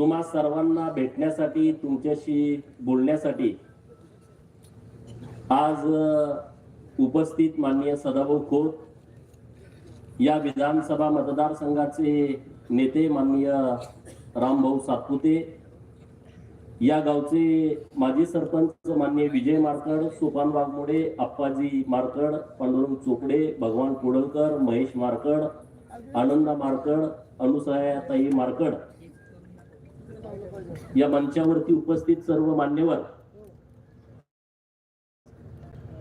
तुम्हा सर्वांना भेटण्यासाठी तुमच्याशी बोलण्यासाठी आज उपस्थित माननीय सदाभाऊ खोत या विधानसभा मतदारसंघाचे नेते माननीय रामभाऊ सातपुते या गावचे माजी सरपंच माननीय विजय मारकड सोपान वाघमोडे अप्पाजी मारकड पांडुरंग चोपडे भगवान कुडलकर महेश मारकड आनंदा मारकड अनुसयाताई मारकड या मंचावरती उपस्थित सर्व मान्यवर.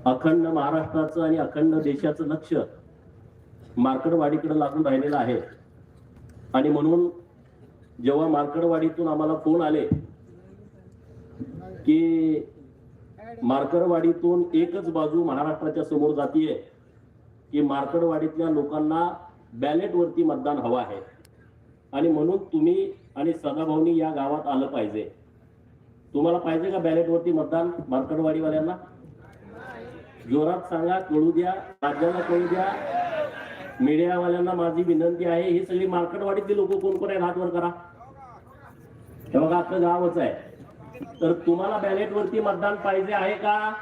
अखंड महाराष्ट्राचं आणि अखंड देशाचं लक्ष मार्कडवाडीकडे लागून राहिलेलं आहे. आणि म्हणून जेव्हा मार्कडवाडीतून आम्हाला फोन आले की मार्कडवाडीतून एकच बाजू महाराष्ट्राच्या समोर जातीये की मार्कडवाडीतल्या लोकांना बॅलेटवरती मतदान हवं आहे. आणि म्हणून तुम्ही आणि सदाभाऊनी या गावात आलं पाहिजे. तुम्हाला पाहिजे का बॅलेटवरती मतदान मार्कडवाडीवाल्यांना जोरात सांगा कळू द्या राज्याला कळू द्या. मीडियावाल्यांना माझी विनंती आहे ही सगळी मार्केटवाडीतली लोक कोण कोण आहेत? हातवर करा. हे बघा आपलं गावच आहे. तर तुम्हाला बॅलेटवरती मतदान पाहिजे आहे का?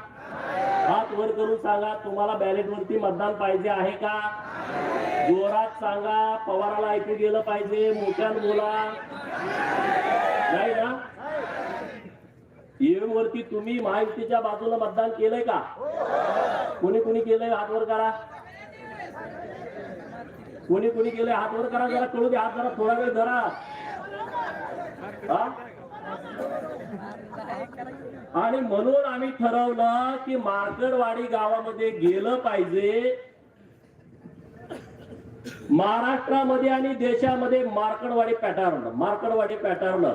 हात वर करून सांगा तुम्हाला बॅलेट वरती मतदान पाहिजे आहे का? जोरात सांगा पवाराला ऐकू गेलं पाहिजे मोठ्यान बोला. नाही ना? ईव्हीएम वरती तुम्ही महायुतीच्या बाजूला मतदान केलंय का? कोणी कोणी केलंय हात वर करा? कोणी कोणी केलंय हात वर करा जरा कळू दे हात जरा थोडा वेळ धरा. हा? आणि म्हणून आम्ही ठरवलं की मार्कडवाडी गावामध्ये गेलं पाहिजे. महाराष्ट्रामध्ये आणि देशामध्ये मार्कडवाडी पॅटर्न मार्कडवाडी पॅटर्न.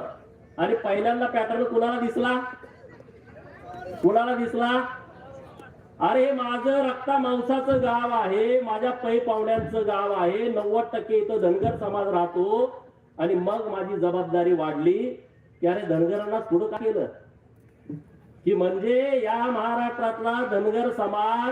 आणि पहिल्यांदा पॅटर्न कुणाला दिसला? कुणाला दिसला? अरे माझं रक्ता मांसाचं गाव आहे माझ्या पै पाहुण्यांचं गाव आहे. नव्वद टक्के इथं धनगर समाज राहतो. आणि मग माझी जबाबदारी वाढली. की अरे धनगरांना पुढं का केलं? की म्हणजे या महाराष्ट्रातला धनगर समाज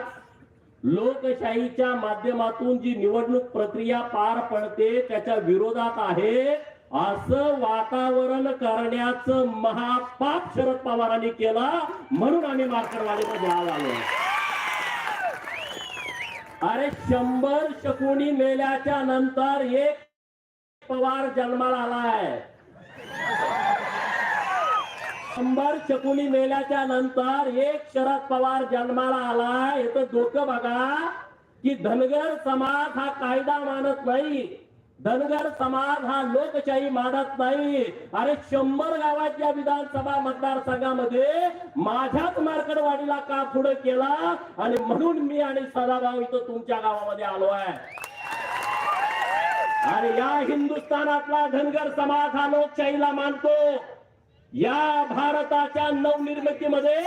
लोकशाहीच्या माध्यमातून जी निवडणूक प्रक्रिया पार पडते त्याच्या विरोधात आहे. असं वातावरण करण्याचं महापाप शरद पवारांनी केला म्हणून आम्ही मार्कडवाडीमध्ये आज आलो अरे शंभर शकुनी मेल्याच्या नंतर एक पवार जन्माला आलाय. शंभर शकुनी मेल्याच्या नंतर एक शरद पवार जन्माला आला. तर डोकं बघा की धनगर समाज हा कायदा मानत नाही. धनगर समाज हा लोकशाही मानत नाही. अरे शंभर गावाच्या विधानसभा मतदारसंघामध्ये माझ्याच मार्कडवाडीला का पुढे केला? आणि म्हणून मी आणि सदाभाऊ इथं तुमच्या गावामध्ये आलो आहे. आणि या हिंदुस्थानातला धनगर समाज हा लोकशाहीला मानतो. या भारताच्या नवनिर्मितीमध्ये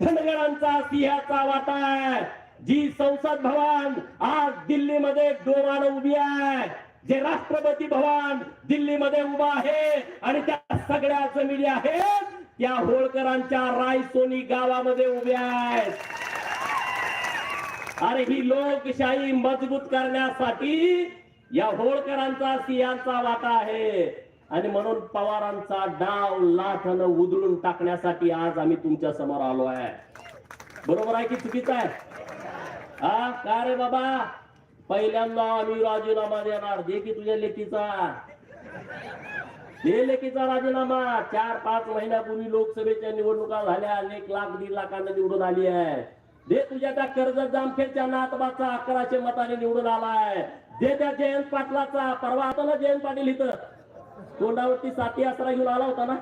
धनगरांचा सिंहाचा वाटा आहे. जी संसद भवन आज दिल्लीमध्ये डोमानं उभी आहे. जे राष्ट्रपती भवन दिल्लीमध्ये उभा आहे आणि त्या सगळ्या जमिनी आहेत त्या होळकरांच्या रायसोनी गावामध्ये उभ्या आहेत. अरे ही लोकशाही मजबूत करण्यासाठी या होळकरांचा सिंहाचा वाटा आहे. आणि म्हणून पवारांचा डाव लाठन उधळून टाकण्यासाठी आज आम्ही तुमच्यासमोर आलो आहे. बरोबर आहे की चुकीचं आहे? हा? का रे बाबा? पहिल्यांदा आम्ही राजीनामा देणार. दे की तुझ्या लेखीचा दे लेखीचा राजीनामा. चार पाच महिन्यापूर्वी लोकसभेच्या निवडणुका झाल्या. एक लाख दीड लाखांना निवडून आली आहे. दे तुझ्या त्या कर्जत जामखेडच्या नातबाचा अकराशे मताने निवडून आलाय. दे त्या जयंत पाटलाचा. परवा आता ना जयंत पाटील इथं? तोंडावरती साथी आसरा घेऊन आला होता ना?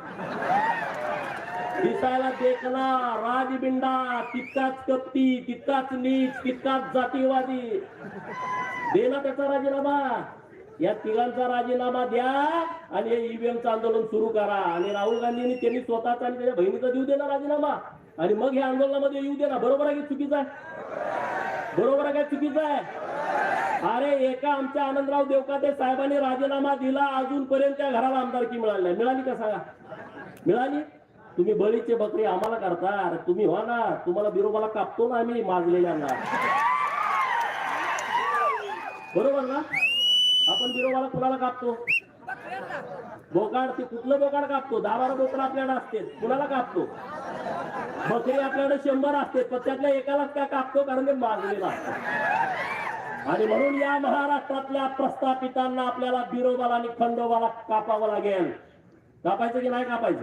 दिसायला देखना राजबिंडा तितकाच कपटी तितकाच नीच तितकाच जातीवादी. देना त्याचा राजीनामा. या तिघांचा राजीनामा द्या आणि हे ईव्हीएमचं आंदोलन सुरू करा. आणि राहुल गांधींनी त्यांनी स्वतःचा आणि त्याच्या बहिणीचा देऊ देना राजीनामा. आणि मग या आंदोलनामध्ये येऊ देना बरोबर आहे की चुकीचं आहे? बरोबर आहे काय चुकीचं आहे? अरे एका आमच्या आनंदराव देवकाते साहेबांनी राजीनामा दिला अजूनपर्यंत त्या घराला आमदारकी मिळाली नाही. मिळाली का सांगा? मिळाली? तुम्ही बळीचे बकरी आम्हाला करता. अरे तुम्ही हो ना. तुम्हाला बिरोबाला कापतो ना आम्ही माजलेल्यांना. बरोबर ना? आपण बिरोबाला कुणाला कापतो? बोकाड ते कुठलं बोकाड कापतो? दहा बारा बोकड आपल्याकडे असते कुणाला कापतो? बकरी आपल्याकडे शंभर असते पण त्यातल्या एकालाच काय कापतो? कारण ते माजलेला असतं. आणि म्हणून या महाराष्ट्रातल्या प्रस्थापितांना आपल्याला बिरोबाला आणि खंडोबाला कापावं लागेल. कापायचं की नाही कापायचं?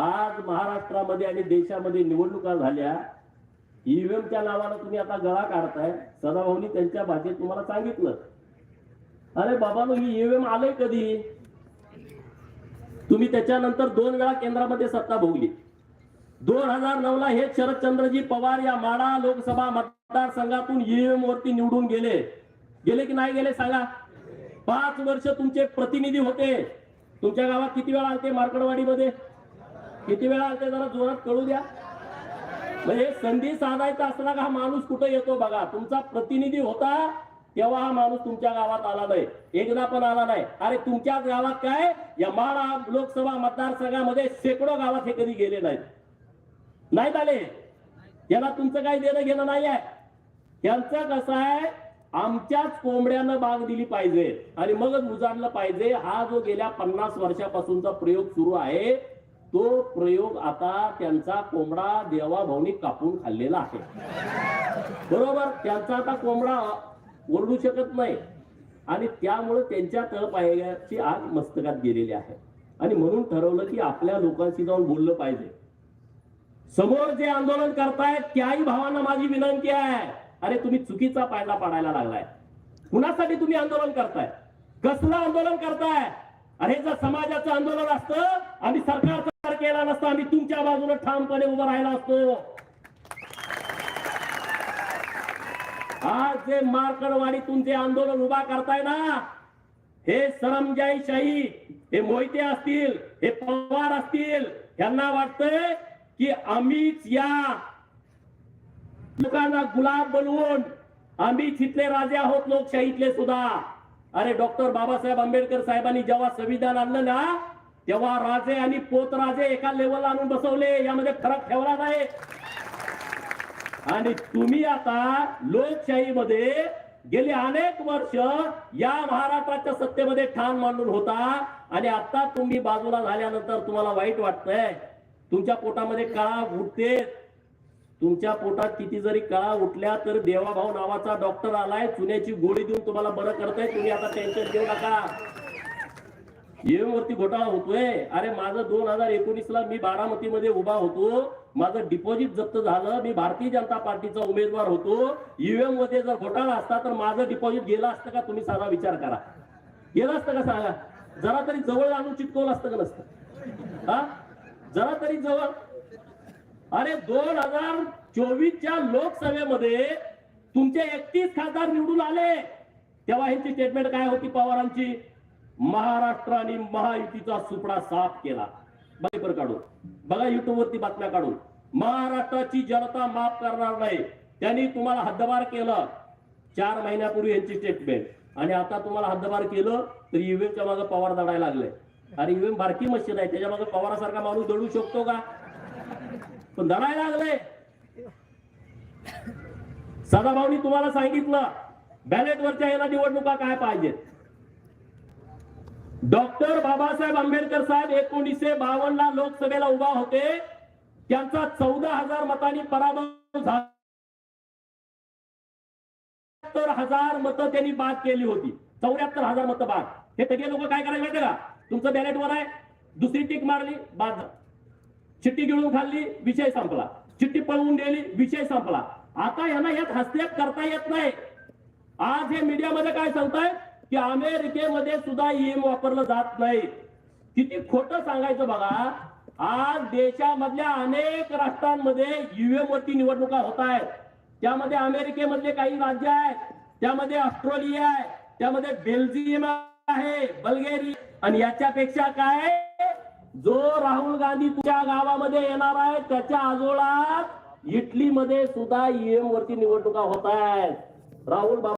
आज महाराष्ट्रामध्ये आणि देशामध्ये निवडणुका झाल्या. ईव्हीएमच्या नावानं तुम्ही आता गळा काढताय. सदाभाऊनी त्यांच्या भाषेत तुम्हाला सांगितलं. अरे बाबानो ही ईव्हीएम आलंय कधी? तुम्ही त्याच्यानंतर दोन वेळा केंद्रामध्ये सत्ता भोगली. दोन हजार नऊ ला हे शरदचंद्रजी पवार या माडा लोकसभा मत मतदारसंघातून ईव्हीएम वरती निवडून गेले. गेले की नाही गेले सांगा. पाच वर्ष तुमचे प्रतिनिधी होते. तुमच्या गावात किती वेळा आलते मार्कडवाडीमध्ये? किती वेळा आलते जरा जोरात कळू द्या. म्हणजे संधी साधायचा असला का हा माणूस कुठे येतो बघा. तुमचा प्रतिनिधी होता तेव्हा हा माणूस तुमच्या गावात आला नाही. एकदा पण आला नाही. अरे तुमच्या गावात काय? या माळा लोकसभा मतदारसंघामध्ये शेकडो गावात हे कधी गेले नाहीत. नाहीत आले. याला तुमचं काही देणं घेणं नाही आहे. यांचा कसा आहे? आमच्याच कोंबड्यानं बाग दिली पाहिजे. आणि मगच उजाडलं पाहिजे. हा जो गेल्या पन्नास वर्षापासूनचा प्रयोग सुरू आहे तो प्रयोग आता त्यांचा कोंबडा देवाभाऊनी कापून खाल्लेला आहे. बरोबर? त्यांचा आता कोंबडा ओरडू शकत नाही. आणि त्यामुळे त्यांच्या तळपायाची आग मस्तकात गेलेली आहे. आणि म्हणून ठरवलं की आपल्या लोकांशी जाऊन बोललं पाहिजे. समोर जे आंदोलन करतायत त्याही भावांना माझी विनंती आहे. अरे तुम्ही चुकीचा पायला पाडायला लागलाय. कुणासाठी तुम्ही आंदोलन करताय? कसलं आंदोलन करताय? अरे जर समाजाचं आंदोलन असतं आम्ही सरकारचा केला नसतं आम्ही तुमच्या बाजूने ठामपणे उभं राहिला असतो. आज जे मार्कडवाडीतून जे आंदोलन उभा करताय ना हे सरमजाई शाही हे मोहिते असतील हे पवार असतील यांना वाटतंय की आम्हीच या लोकांना गुलाब बनवून आम्ही तिथले राजे आहोत लोकशाहीतले सुद्धा. अरे डॉक्टर बाबासाहेब आंबेडकर साहेबांनी जेव्हा संविधान आणलं ना तेव्हा राजे आणि पोत राजे एका लेवलला आणून बसवले. यामध्ये फरक ठेवला नाही. आणि तुम्ही आता लोकशाहीमध्ये गेली अनेक वर्ष या महाराष्ट्राच्या सत्तेमध्ये ठाण मांडून होता. आणि आता तुम्ही बाजूला झाल्यानंतर तुम्हाला वाईट वाटतंय. तुमच्या पोटामध्ये काळा उठते तुमच्या पोटात किती जरी कळा उठल्या तर देवाभाऊ नावाचा डॉक्टर आलाय चुन्याची गोळी देऊन तुम्हाला बरं करतोय तुम्ही आता टेन्शन घेऊ नका. वरती घोटाळा होतोय. अरे माझं दोन हजार एकोणीस ला मी बारामतीमध्ये उभा होतो. माझं डिपॉझिट जप्त झालं. मी भारतीय जनता पार्टीचा उमेदवार होतो. ईव्हीएममध्ये जर घोटाळा असता तर माझं डिपॉझिट गेलं असतं का? तुम्ही साधा विचार करा. गेलं असतं का सांगा? जरा तरी जवळ आणून चिटकवलं असतं का नसतं? हा? जरा तरी जवळ अरे दोन हजार चोवीसच्या लोकसभेमध्ये तुमचे एकतीस खासदार निवडून आले. तेव्हा ह्यांची स्टेटमेंट काय होती पवारांची? महाराष्ट्र आणि महायुतीचा सुपडा साफ केला. पेपर काढून. बघा युट्यूबवरती बातम्या काढून. महाराष्ट्राची जनता माफ करणार नाही. त्यांनी तुम्हाला हद्दबार केलं. चार महिन्यापूर्वी यांची स्टेटमेंट आणि आता तुम्हाला हद्दबार केलं तर ईव्हीएमच्या मागे पवार दडायला लागले. अरे ईव्हीएम बारकी मशीन आहे. त्याच्यामागे पवारासारखा माणूस दडू शकतो का? पण धरायला लागले. सदाभाऊनी तुम्हाला सांगितलं बॅलेटवरच्या याला निवडणुका काय पाहिजेत? डॉक्टर बाबासाहेब आंबेडकर साहेब एकोणीसशे बावन्न ला लोकसभेला उभा होते. त्यांचा चौदा हजार मतांनी पराभव झाला. हजार मतं त्यांनी बाद केली होती. चौऱ्याहत्तर हजार मतं बाद. हे सगळे लोक काय करायचे माहिती का? तुमचं बॅलेटवर आहे. दुसरी टिक मारली बाद चिठ्ठी गिळून खाल्ली विषय संपला. चिठ्ठी पळवून गेली विषय संपला. आता यांना यात हस्तक्षेप करता येत नाही. आज हे मीडियामध्ये काय सांगताय? की अमेरिकेमध्ये सुद्धा ईएम वापरलं जात नाही. किती खोटं सांगायचं बघा. आज देशामधल्या अनेक राष्ट्रांमध्ये ईव्हीएम वरती निवडणुका होत आहेत. त्यामध्ये अमेरिकेमधले काही राज्य आहेत. त्यामध्ये ऑस्ट्रेलिया आहे. त्यामध्ये बेल्जियम आहे बल्गेरिया. आणि याच्यापेक्षा काय? जो राहुल गांधी तुझ्या गावामध्ये येणार आहे त्याच्या आजोळात इटलीमध्ये सुद्धा ईएम वरती निवडणुका होत आहेत. राहुल बाबा